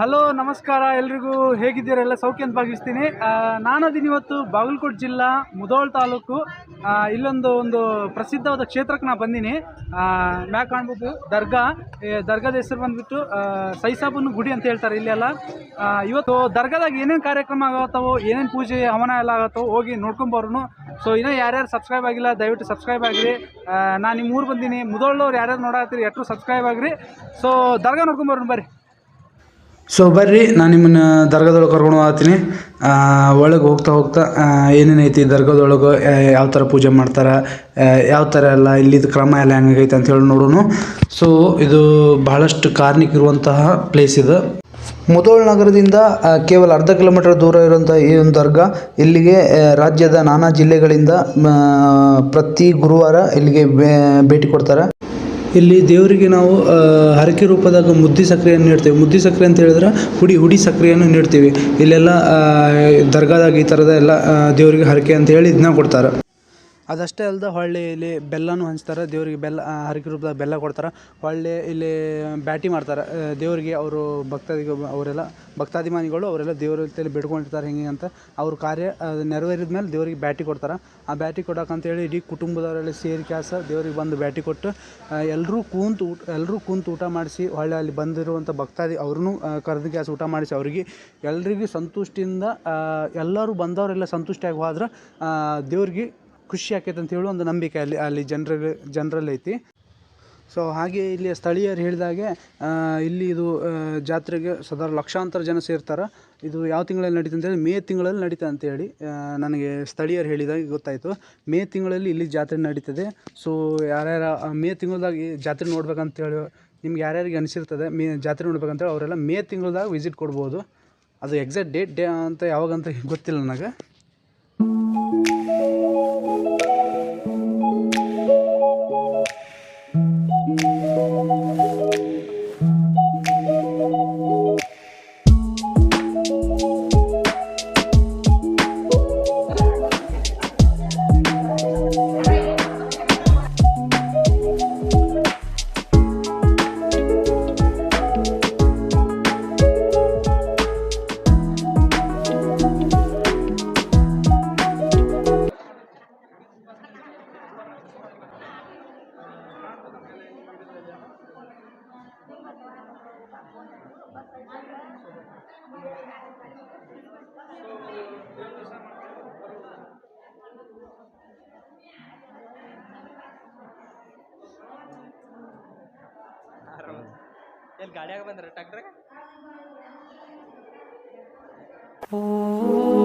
Hello, ನಮಸ್ಕಾರ. ಎಲ್ರಿಗೂ ಹೇಗಿದ್ದೀರಾ? ಎಲ್ಲ ಸೌಖ್ಯ ಅಂತ ಭಾವಿಸ್ತೀನಿ ನಾನದಿನ ಇವತ್ತು ಬಾಗಲಕೋಟೆ ಜಿಲ್ಲಾ ಮುಧೋಳ್ ತಾಲೂಕು ಇಲ್ಲೊಂದು ಒಂದು ಪ್ರಸಿದ್ಧವಾದ ಕ್ಷೇತ್ರಕ್ಕೆ ನಾ ಬಂದೀನಿ. ಮ್ಯಾ ಕಾಣ್ಬೋದು ದರ್ಗಾ. ದರ್ಗಾದ ಹೆಸರು ಬಂದುಬಿಟ್ಟು ಸೈಸಾಬನ್ ಗುಡಿ ಅಂತ ಹೇಳ್ತಾರೆ ಇಲ್ಲೆಲ್ಲ. ಇವತ್ತು ದರ್ಗಾದಾಗ ಏನೇನು ಕಾರ್ಯಕ್ರಮ ಆಗತ್ತವೋ, ಏನೇನು ಪೂಜೆ, ಹವನ ಎಲ್ಲ ಆಗತ್ತೋ ಹೋಗಿ ನೋಡ್ಕೊಂಬರೋನು. ಸೊ, ಇನ್ನೂ ಯಾರ್ಯಾರು ಸಬ್ಸ್ಕ್ರೈಬ್ ಆಗಿಲ್ಲ, ದಯವಿಟ್ಟು ಸಬ್ಸ್ಕ್ರೈಬ್ ಆಗಿರಿ. ನಾನು ನಿಮ್ಮ ಊರು ಬಂದೀನಿ. ಮುಧೋಳ್ನವ್ರು ಯಾರ್ಯಾರು ನೋಡತ್ತೀರಿ ಎಷ್ಟು ಸಬ್ಸ್ಕ್ರೈಬ್ ಆಗಿರಿ. ಸೊ, ದರ್ಗಾ ನೋಡ್ಕೊಂಬರೋಣ ಬರ್ರಿ. ಸೊ ಬರ್ರಿ, ನಾನು ನಿಮ್ಮನ್ನ ದರ್ಗಾದೊಳಗೆ ಕರ್ಕೊಂಡು ಹೋಗ್ತೀನಿ. ಒಳಗೆ ಹೋಗ್ತಾ ಹೋಗ್ತಾ ಏನೇನೈತಿ ದರ್ಗಾದೊಳಗೆ ಯಾವ ಥರ ಪೂಜೆ ಮಾಡ್ತಾರೆ ಯಾವ ಥರ ಎಲ್ಲ ಇಲ್ಲಿದು ಕ್ರಮ ಎಲ್ಲ ಹೆಂಗೈತೆ ಅಂತ ಹೇಳಿ ನೋಡೋಣ. ಸೊ ಇದು ಬಹಳಷ್ಟು ಕಾರ್ನಿಕ್ ಇರುವಂತಹ ಪ್ಲೇಸ್ ಇದು. ಮುಧೋಳ್ ನಗರದಿಂದ ಕೇವಲ ಅರ್ಧ ಕಿಲೋಮೀಟರ್ ದೂರ ಇರುವಂಥ ಈ ಒಂದು ದರ್ಗಾ, ಇಲ್ಲಿಗೆ ರಾಜ್ಯದ ನಾನಾ ಜಿಲ್ಲೆಗಳಿಂದ ಪ್ರತಿ ಗುರುವಾರ ಇಲ್ಲಿಗೆ ಭೇಟಿ ಕೊಡ್ತಾರೆ. ಇಲ್ಲಿ ದೇವರಿಗೆ ನಾವು ಹರಕೆ ರೂಪದಾಗ ಮುದ್ದಿ ಸಕ್ಕರೆಯನ್ನು ನೀಡ್ತೇವೆ. ಮುದ್ದಿ ಸಕ್ಕರೆ ಅಂತ ಹೇಳಿದ್ರೆ ಹುಡಿ ಹುಡಿ ಸಕ್ಕರೆಯನ್ನು ನೀಡ್ತೀವಿ. ಇಲ್ಲೆಲ್ಲ ದರ್ಗಾದಾಗ ಈ ಥರದ ಎಲ್ಲ ದೇವರಿಗೆ ಹರಕೆ ಅಂತ ಹೇಳಿ ಇದನ್ನ ಕೊಡ್ತಾರೆ. ಅದಷ್ಟೇ ಅಲ್ಲದೆ ಹೊಳ್ಳಿ ಇಲ್ಲಿ ಬೆಲ್ಲನೂ ಹಂಚ್ತಾರೆ, ದೇವರಿಗೆ ಬೆಲ್ಲ ಹರಕೆ ರೂಪದಾಗ ಬೆಲ್ಲ ಕೊಡ್ತಾರೆ. ಹೊಳ್ಳಿ ಇಲ್ಲಿ ಬ್ಯಾಟಿ ಮಾಡ್ತಾರೆ. ದೇವರಿಗೆ ಅವರು ಭಕ್ತಾದಿಗಳು ಅವರೆಲ್ಲ ಭಕ್ತಾಭಿಮಾನಿಗಳು ಅವರೆಲ್ಲ ದೇವ್ರ ಜೊತೆಯಲ್ಲಿ ಬಿಡ್ಕೊಂಡಿರ್ತಾರೆ ಹಿಂಗೆ ಅಂತ ಅವ್ರ ಕಾರ್ಯ ನೆರವೇರಿದ ಮೇಲೆ ದೇವರಿಗೆ ಬ್ಯಾಟಿ ಕೊಡ್ತಾರೆ. ಆ ಬ್ಯಾಟಿ ಕೊಡೋಕಂತೇಳಿ ಇಡೀ ಕುಟುಂಬದವರೆಲ್ಲ ಸೇರಿ ಕ್ಯಾಸ ದೇವ್ರಿಗೆ ಬಂದು ಬ್ಯಾಟಿ ಕೊಟ್ಟು ಎಲ್ಲರೂ ಕೂತು ಊಟ ಎಲ್ಲರೂ ಕೂತು ಊಟ ಮಾಡಿಸಿ ಹೊಳ್ಳಿ ಅಲ್ಲಿ ಬಂದಿರುವಂಥ ಭಕ್ತಾದಿ ಅವ್ರನ್ನೂ ಕರೆದು ಕ್ಯಾಸ ಊಟ ಮಾಡಿಸಿ ಅವ್ರಿಗೆ ಎಲ್ಲರಿಗೂ ಸಂತುಷ್ಟಿಯಿಂದ ಎಲ್ಲರೂ ಬಂದವರೆಲ್ಲ ಸಂತುಷ್ಟಿಯಾಗಿ ಹೋದ್ರೆ ದೇವ್ರಿಗೆ ಖುಷಿ ಆಕೈತೆ ಅಂತ ಹೇಳಿ ಒಂದು ನಂಬಿಕೆ ಅಲ್ಲಿ ಅಲ್ಲಿ ಜನರ ಜನರಲ್ಲಿ ಐತಿ. ಸೊ ಹಾಗೆ ಇಲ್ಲಿ ಸ್ಥಳೀಯರು ಹೇಳಿದಾಗೆ ಇಲ್ಲಿ ಇದು ಜಾತ್ರೆಗೆ ಸದಾ ಲಕ್ಷಾಂತರ ಜನ ಸೇರ್ತಾರೆ. ಇದು ಯಾವ ತಿಂಗಳಲ್ಲಿ ನಡೀತದೆ ಅಂತೇಳಿ ಮೇ ತಿಂಗಳಲ್ಲಿ ನಡೀತಾ ಅಂತೇಳಿ ನನಗೆ ಸ್ಥಳೀಯರು ಹೇಳಿದಾಗ ಗೊತ್ತಾಯಿತು. ಮೇ ತಿಂಗಳಲ್ಲಿ ಇಲ್ಲಿ ಜಾತ್ರೆ ನಡೀತದೆ. ಸೊ ಯಾರ್ಯಾರ ಮೇ ತಿಂಗಳದಾಗ ಜಾತ್ರೆ ನೋಡ್ಬೇಕಂತೇಳಿ ನಿಮ್ಗೆ ಯಾರ್ಯಾರಿಗೆ ಅನಿಸಿರ್ತದೆ, ಮೇ ಜಾತ್ರೆ ನೋಡ್ಬೇಕಂತೇಳಿ ಅವರೆಲ್ಲ ಮೇ ತಿಂಗಳದಾಗ ವಿಸಿಟ್ ಕೊಡ್ಬೋದು. ಅದು ಎಕ್ಸಾಕ್ಟ್ ಡೇಟ್ ಡೇ ಅಂತ ಯಾವಾಗಂತ ಗೊತ್ತಿಲ್ಲ ನನಗೆ. ಎಲ್ಲಿ ಗಾಡಿಯಾಗ ಬಂದ್ರೆ? ಓ